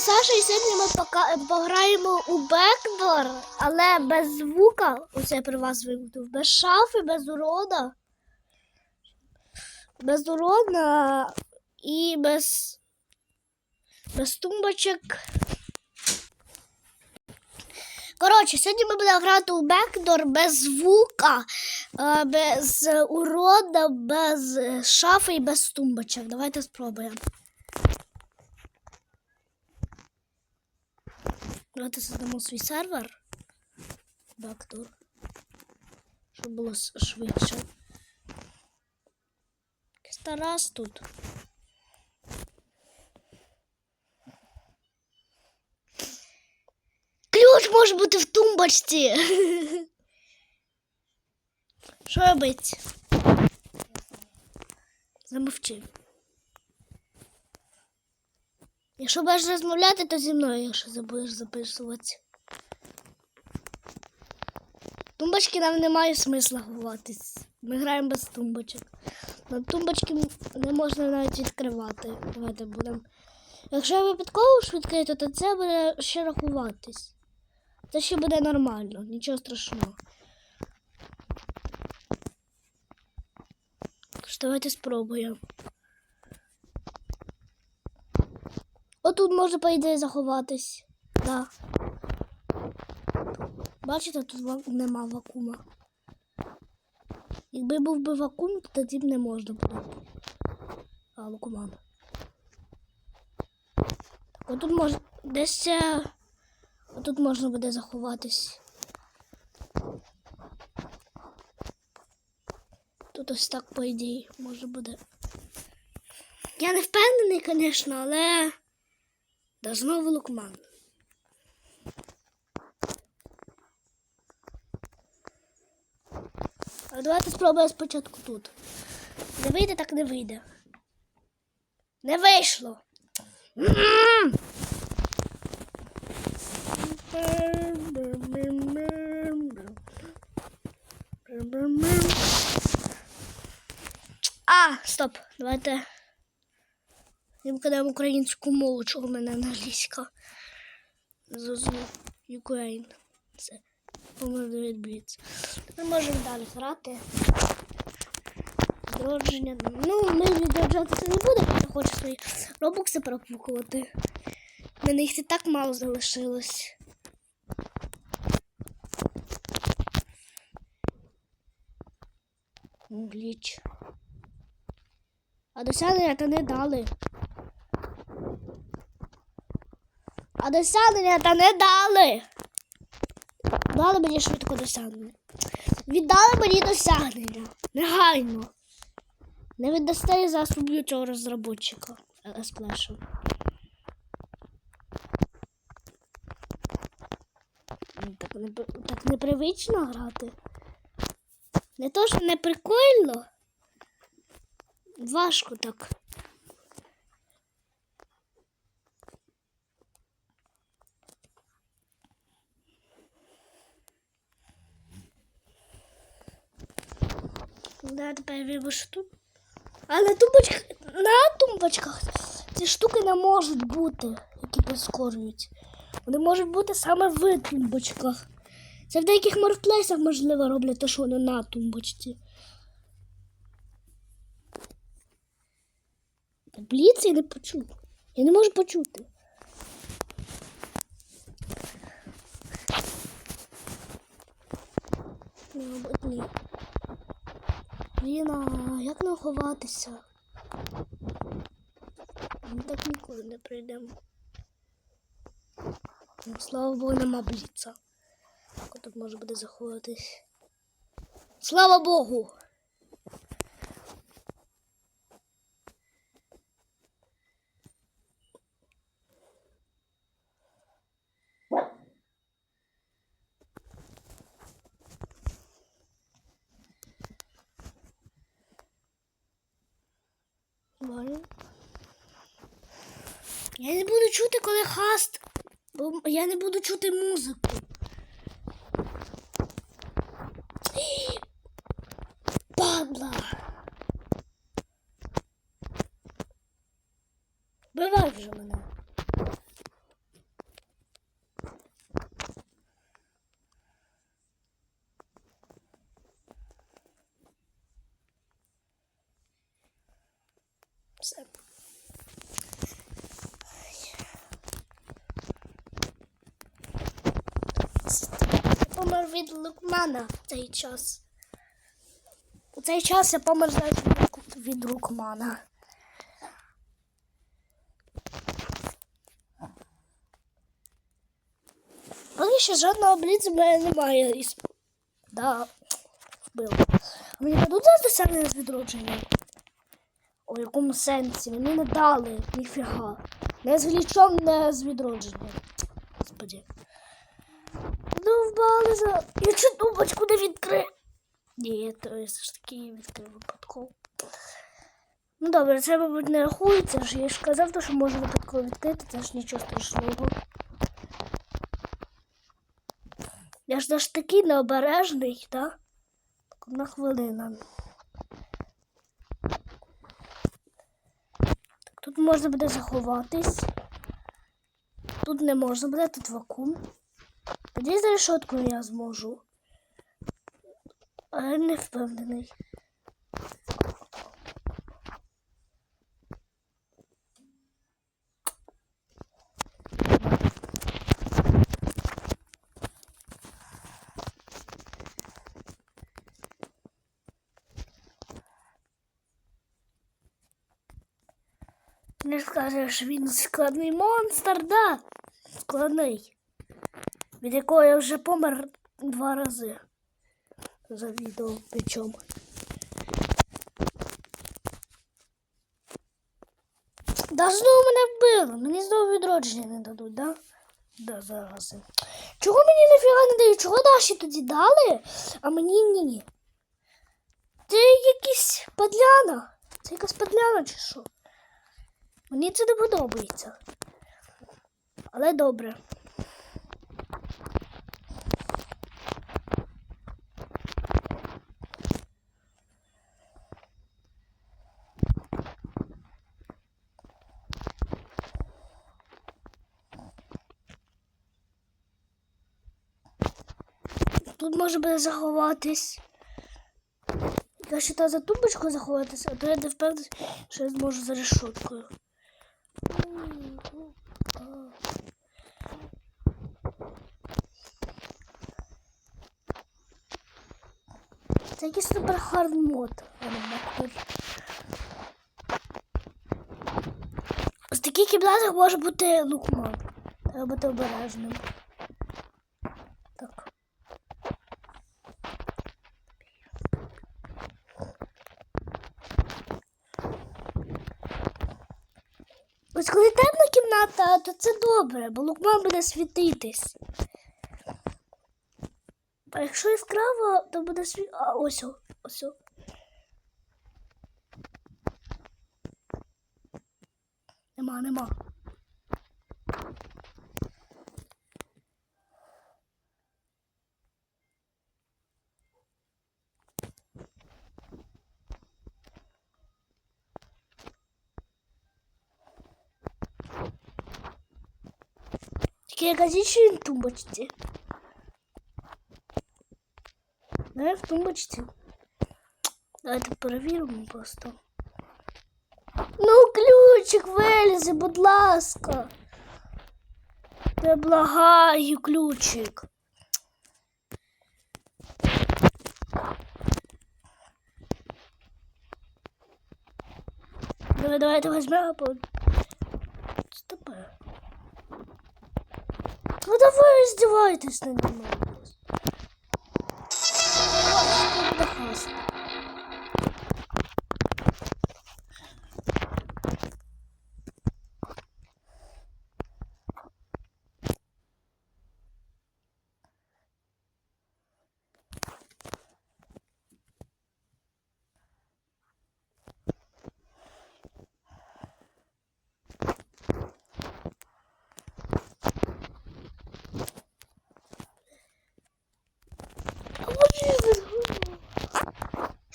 я Саша, і сьогодні ми пока... пограємо у бекдор, але без звука. Оце я при вас вимкнув. Без шафи, без урода. Без урода і без. Без тумбочок. Коротше, сьогодні ми будемо грати у бекдор без звука, е, без урода, без шафи і без тумбочок. Давайте спробуємо. Давайте создамо свій сервер. Бактур. Щоб було швидше. Якийсь Тарас тут. Ключ може бути в тумбочці. Що робити? Замовчи. Якщо будеш розмовляти, то зі мною, якщо забудеш записувати. Тумбочки нам немає смисла ховатись. Ми граємо без тумбочок. На тумбочки не можна навіть відкривати. Давайте будемо. Якщо я випадково ж відкрию, то це буде ще рахуватись. Це ще буде нормально, нічого страшного. Давайте спробуємо. Отут можна, по ідеї, заховатись. Да. Бачите, тут нема вакуума. Якби був би вакуум, то тоді б не можна було. А, вакууман. Так, отут можна. Десь це. Отут можна буде заховатись. Тут ось так, по ідеї, може буде. Я не впевнений, звісно, але. Да знову лукман. А давайте спробуємо спочатку тут. Не вийде, так не вийде. Не вийшло. А, стоп. Давайте вимкнемо українську мову, чого в мене англійська. Зозу Україн. Це помилує відб'ється. Ми можемо далі грати. Відродження. Ну, ми відроджатися не будемо, я хочу свої робокси пропукувати. У мене їх і так мало залишилось. Гліч. А досягнення то не дали. Досягнення та не дали. Дали мені швидко досягнення. Віддали мені досягнення. Негайно. Не віддасте і зараз уб'ю цього розробника сплешу. Так, не, так непривично грати. Не то, що не прикольно. Важко так. Да, тепер вибачу. А на тумбочках, на тумбочках ці штуки не можуть бути, які прискорюють. Вони можуть бути саме в тумбочках. Це в деяких маркетплейсах, можливо, роблять те, що вони на тумбочці. Та я не почув. Я не можу почути. Ну, ні. Блін, як нам ховатися? Ми так ніколи не прийдемо. Ну, слава Богу, нема бліца. Тут може буде заховатись? Слава Богу! Я не буду чути, коли хаст. Бо я не буду чути музику. Падла. Бивай вже мене. Все. Помер від Лукмана в цей час. У цей час я помер від Лукмана. Поки ще жодного бліцу в мене немає. із- Да, вбив. Мені дадуть зараз досягнення з відродження? У якому сенсі? Мені не дали, ніфіга. Не з глічом, не з відродженням. Я чу тумбочку не відкрив. Ні, то я все ж таки відкрив випадково. Ну добре, це, мабуть, не рахується. ж. Я ж казав, то, що можу випадково відкрити, це ж нічого страшного. Я ж ж такий необережний, так? Так, Одна хвилина. Тут можна буде заховатись. Тут не можна буде, тут вакуум. Тоді за решеткою я зможу. Але не впевнений. Не скажеш, він складний монстр, да. Складний. Від якого я вже помер два рази. За відео причому. Да знову мене вбили. Мені знову відродження не дадуть, да? Да, зараз. Чого мені ніфіга не дають? Чого Даші тоді дали, а мені ні. Це якийсь подляна. Це якась подляна чи що? Мені це не подобається. Але добре. Тут може буде заховатись. Я ще та за тумбочку заховатися, а то я не впевнений, що я зможу за решеткою. Це якийсь супер хард мод. З таких кімнатах може бути лукман. Треба бути обережним. Ось коли темна кімната, то це добре, бо лукман буде світитись. А якщо яскраво, то буде світ. А ось ось. Нема, нема. Тільки я кажу, що він в тумбочці. Не в тумбочці. Давайте перевіримо просто. Ну, ключик вилізе, будь ласка. Я благаю, ключик. Давай, давайте візьмемо. по- Що таке? Ну давай издевайтесь над ним.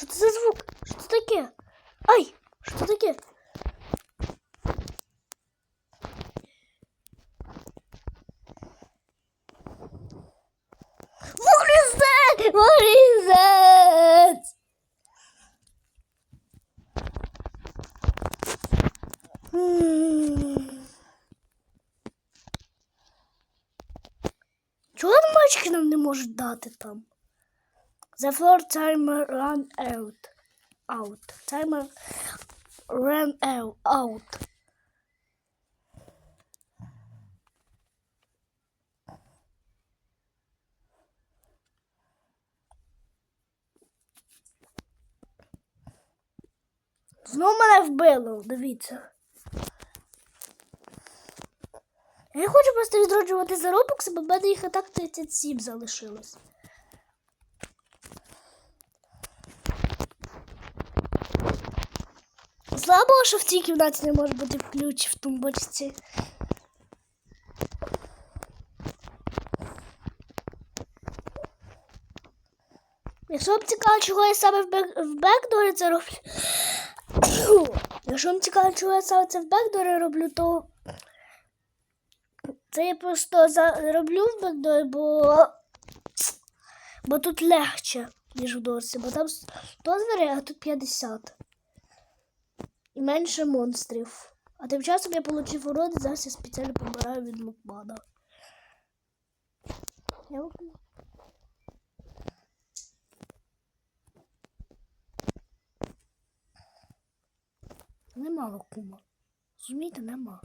Що це за звук? Що це таке? Ай! Що це таке? What is that? What is that? Тумбочки нам не можуть дати там. The floor timer run out. Out. Timer ran out. out. Знову мене вбило, дивіться. Я хочу просто відроджувати заробокси, бо в мене їх і так 37 залишилось. Слабо, що в цій кімнаті не може бути ключ в тумбочці. Якщо вам цікаво, чого я саме в, бек... в бекдорі це роблю. Якщо вам цікаво, чого я саме це в бекдорі роблю, то це я просто за... роблю в бекдорі, бо... бо тут легше, ніж в дорсі, бо там 100 зверей, а тут 50. І менше монстрів. А тим часом я отримав уроди, зараз я спеціально помираю від Мукмана. Я. Нема лакума. Розумієте, нема.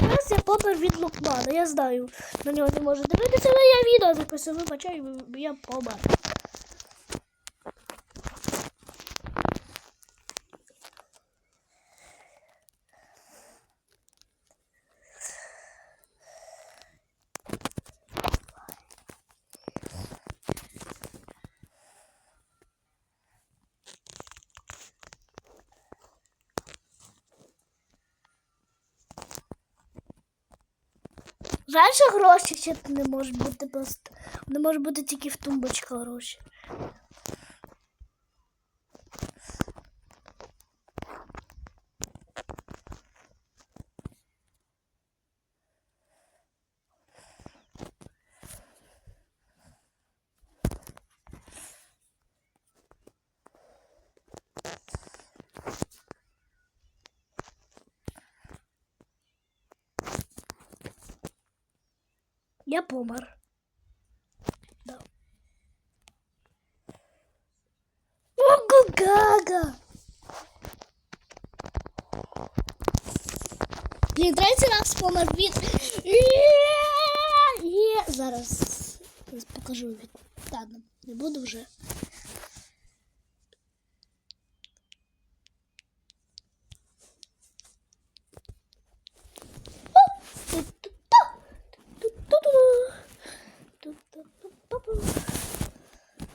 Зараз я помер від Лукмана, я знаю. На нього не можу дивитися, але я відео записую, вибачаю, я помер. Жаль, гроші ще не може бути просто. Не може бути тільки в тумбочках гроші. Я помер. Да. Ого, гага! Блін, третій раз помер від. Є! Зараз покажу від. Ладно, не буду вже.